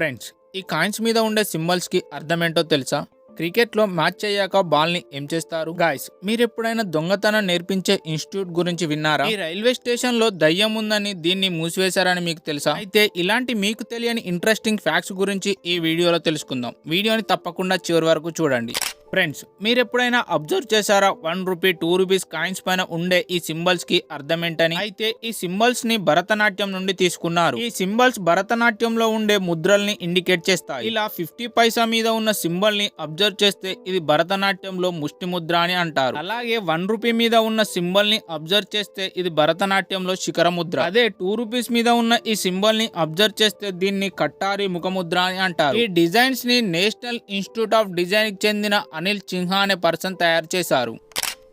Friends ఈ coins మీద ఉండే సింబల్స్కి అర్థం ఏంటో తెలుసా? క్రికెట్లో మ్యాచ్ అయ్యాక బాల్ని ఏం చేస్తారు? గాయస్ మీరు ఎప్పుడైనా దొంగతనం నేర్పించే ఇన్స్టిట్యూట్ గురించి విన్నారా? ఈ రైల్వే స్టేషన్లో దయ్యం ఉందని దీన్ని మూసివేశారని మీకు తెలుసా? అయితే ఇలాంటి మీకు తెలియని ఇంట్రెస్టింగ్ ఫ్యాక్ట్స్ గురించి ఈ వీడియోలో తెలుసుకుందాం. వీడియోని తప్పకుండా చివరి వరకు చూడండి. ఫ్రెండ్స్ మీరు ఎప్పుడైనా అబ్జర్వ్ చేశారా? One rupee two rupees coins పైన ఉండే ఈ సింబల్స్కి అర్థం ఏంటని అయితే ఈ సింబల్స్ని భరతనాట్యం నుండి తీసుకున్నారు. ఈ సింబల్స్ భరతనాట్యంలో ఉండే ముద్రల్ని ఇండికేట్ చేస్తాయి. ఇలా ఫిఫ్టీ పైసా మీద ఉన్న సింబల్ని అబ్జర్వ్ చేస్తే ఇది భరతనాట్యంలో ముష్టి ముద్ర అని అంటారు. అలాగే వన్ రూపీ మీద ఉన్న సింబల్ని అబ్జర్వ్ చేస్తే ఇది భరతనాట్యంలో శిఖర ముద్ర. అదే టూ రూపీస్ మీద ఉన్న ఈ సింబల్ని అబ్జర్వ్ చేస్తే దీన్ని కట్టారి ముఖముద్ర అని అంటారు. ఈ డిజైన్స్ని నేషనల్ ఇన్స్టిట్యూట్ ఆఫ్ డిజైన్కి చెందిన అనిల్ చిన్హా అనే పర్సన్ తయారు చేశారు.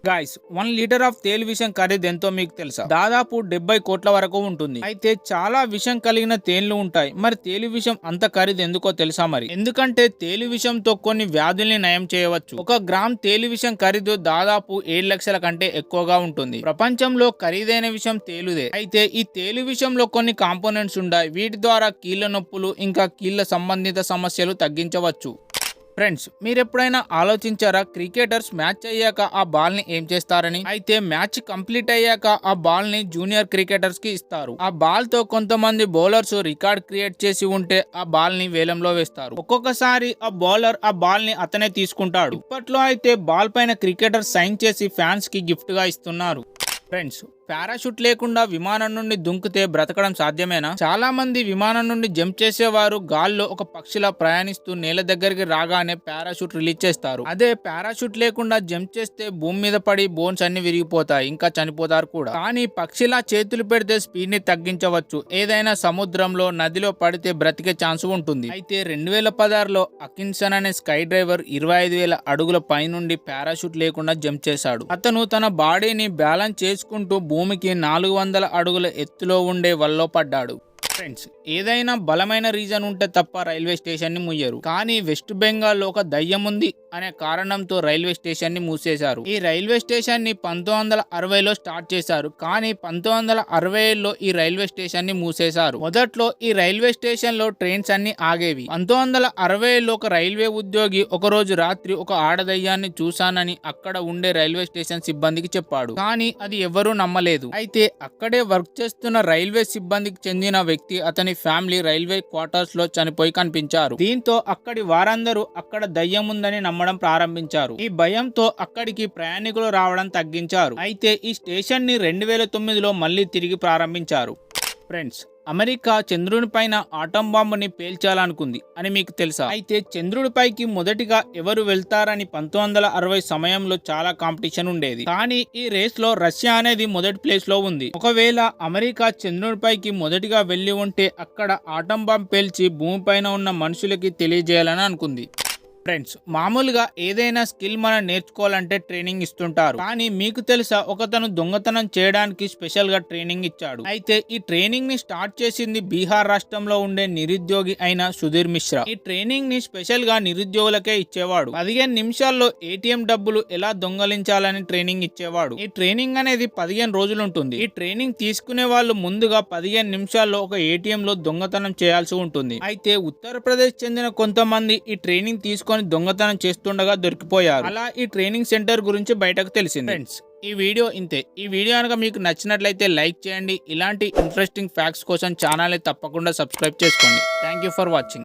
గాయస్ వన్ లీటర్ ఆఫ్ తేలు విషం ఖరీదు ఎంతో మీకు తెలుసా? దాదాపు డెబ్బై కోట్ల వరకు ఉంటుంది. అయితే చాలా విషం కలిగిన తేళ్ళు ఉంటాయి. మరి తేలు విషం అంత ఖరీదు ఎందుకో తెలుసా మరి? ఎందుకంటే తేలు విషంతో కొన్ని వ్యాధుల్ని నయం చేయవచ్చు. ఒక గ్రామ్ తేలు విషం ఖరీదు దాదాపు ఏడు లక్షల కంటే ఎక్కువగా ఉంటుంది. ప్రపంచంలో ఖరీదైన విషం తేలుదే. అయితే ఈ తేలు విషంలో కొన్ని కాంపోనెంట్స్ ఉన్నాయి వీటి ద్వారా కీళ్ళ నొప్పులు ఇంకా కీళ్ళ సంబంధిత సమస్యలు తగ్గించవచ్చు. ఫ్రెండ్స్ మీరు ఎప్పుడైనా ఆలోచించారా క్రికెటర్స్ మ్యాచ్ అయ్యాక ఆ బాల్ని ఏం చేస్తారని? అయితే మ్యాచ్ కంప్లీట్ అయ్యాక ఆ బాల్ని జూనియర్ క్రికెటర్స్కి ఇస్తారు. ఆ బాల్తో కొంతమంది బౌలర్స్ రికార్డ్ క్రియేట్ చేసి ఉంటే ఆ బాల్ని వేలంలో వేస్తారు. ఒక్కొక్కసారి ఆ బౌలర్ ఆ బాల్ని అతనే తీసుకుంటాడు. ఇప్పట్లో అయితే బాల్ పైన క్రికెటర్ సైన్ చేసి ఫ్యాన్స్కి గిఫ్ట్గా ఇస్తున్నారు. ఫ్రెండ్స్ పారాషూట్ లేకుండా విమానం నుండి దుంకితే బ్రతకడం సాధ్యమేనా? చాలా మంది విమానం నుండి జంప్ చేసేవారు గాల్లో ఒక పక్షిలా ప్రయాణిస్తూ నేల దగ్గరికి రాగానే పారాషూట్ రిలీజ్ చేస్తారు. అదే పారాషూట్ లేకుండా జంప్ చేస్తే భూమి మీద పడి బోన్స్ అన్ని విరిగిపోతాయి ఇంకా చనిపోతారు కూడా. కానీ పక్షిలా చేతులు పెడితే స్పీడ్ని తగ్గించవచ్చు. ఏదైనా సముద్రంలో నదిలో పడితే బ్రతికే ఛాన్స్ ఉంటుంది. అయితే రెండు వేల పదహారులో అకిన్సన్ అనే స్కై డ్రైవర్ ఇరవై ఐదు వేల అడుగుల పైనుండి పారాషూట్ లేకుండా జంప్ చేశాడు. అతను తన బాడీని బ్యాలెన్స్ చేసుకుంటూ భూమికి నాలుగు వందల అడుగుల ఎత్తులో ఉండే వల్లో పడ్డాడు. ఫ్రెండ్స్ ఏదైనా బలమైన రీజన్ ఉంటే తప్ప రైల్వే స్టేషన్ని ముయ్యరు కానీ వెస్ట్ బెంగాల్లో ఒక దయ్యం ఉంది అనే కారణంతో రైల్వే స్టేషన్ని మూసేశారు. ఈ రైల్వే స్టేషన్ని పంతొమ్మిది వందల అరవైలో స్టార్ట్ చేశారు. కానీ పంతొమ్మిది వందల అరవై ఏడులో ఈ రైల్వే స్టేషన్ని మూసేశారు. మొదట్లో ఈ రైల్వే స్టేషన్లో ట్రైన్స్ అన్ని ఆగేవి. పంతొమ్మిది వందల అరవై ఏడులో ఒక రైల్వే ఉద్యోగి ఒక రోజు రాత్రి ఒక ఆడదయ్యాన్ని చూశానని అక్కడ ఉండే రైల్వే స్టేషన్ సిబ్బందికి చెప్పాడు. కానీ అది ఎవరూ నమ్మలేదు. అయితే అక్కడే వర్క్ చేస్తున్న రైల్వే సిబ్బందికి చెందిన వ్యక్తి అతని ఫ్యామిలీ రైల్వే క్వార్టర్స్లో చనిపోయి కనిపించారు. దీంతో అక్కడి వారందరూ అక్కడ దయ్యం ఉందని నమ్మడం ప్రారంభించారు. ఈ భయంతో అక్కడికి ప్రయాణికులు రావడం తగ్గించారు. అయితే ఈ స్టేషన్ని రెండు వేల తొమ్మిదిలో మళ్ళీ తిరిగి ప్రారంభించారు. ఫ్రెండ్స్ అమెరికా చంద్రుని పైన ఆటం బాంబుని పేల్చాలనుకుంది అని మీకు తెలుసా? అయితే చంద్రుడిపైకి మొదటిగా ఎవరు వెళ్తారని పంతొమ్మిది వందల అరవై సమయంలో చాలా కాంపిటీషన్ ఉండేది. కానీ ఈ రేస్లో రష్యా అనేది మొదటి ప్లేస్లో ఉంది. ఒకవేళ అమెరికా చంద్రుడిపైకి మొదటిగా వెళ్ళి ఉంటే అక్కడ ఆటం బాంబ్ పేల్చి భూమిపైన ఉన్న మనుషులకి తెలియజేయాలని అనుకుంది. ఫ్రెండ్స్ మామూలుగా ఏదైనా స్కిల్ మనం నేర్చుకోవాలంటే ట్రైనింగ్ ఇస్తుంటారు. కానీ మీకు తెలుసా ఒకతను దొంగతనం చేయడానికి స్పెషల్గా ట్రైనింగ్ ఇచ్చాడు. అయితే ఈ ట్రైనింగ్ని స్టార్ట్ చేసింది బీహార్ రాష్ట్రంలో ఉండే నిరుద్యోగి అయిన సుధీర్ మిశ్రా. ఈ ట్రైనింగ్ని స్పెషల్గా నిరుద్యోగులకే ఇచ్చేవాడు. పదిహేను నిమిషాల్లో ఏటీఎం డబ్బులు ఎలా దొంగలించాలని ట్రైనింగ్ ఇచ్చేవాడు? ఈ ట్రైనింగ్ అనేది పదిహేను రోజులు ఉంటుంది. ఈ ట్రైనింగ్ తీసుకునే వాళ్ళు ముందుగా పదిహేను నిమిషాల్లో ఒక ఏటీఎం లో దొంగతనం చేయాల్సి ఉంటుంది. అయితే ఉత్తరప్రదేశ్ చెందిన కొంతమంది ఈ ట్రైనింగ్ తీసుకుని దొంగతనం చేస్తుండగా దొరికిపోయారు. అలా ఈ ట్రైనింగ్ సెంటర్ గురించి బయటకు తెలిసింది. ఫ్రెండ్స్ ఈ వీడియో ఇంతే. ఈ వీడియో కనుక మీకు నచ్చినట్లయితే లైక్ చేయండి. ఇలాంటి ఇంట్రెస్టింగ్ ఫ్యాక్ట్స్ కోసం ఛానల్ని తప్పకుండా సబ్స్క్రైబ్ చేసుకోండి. Thank you for watching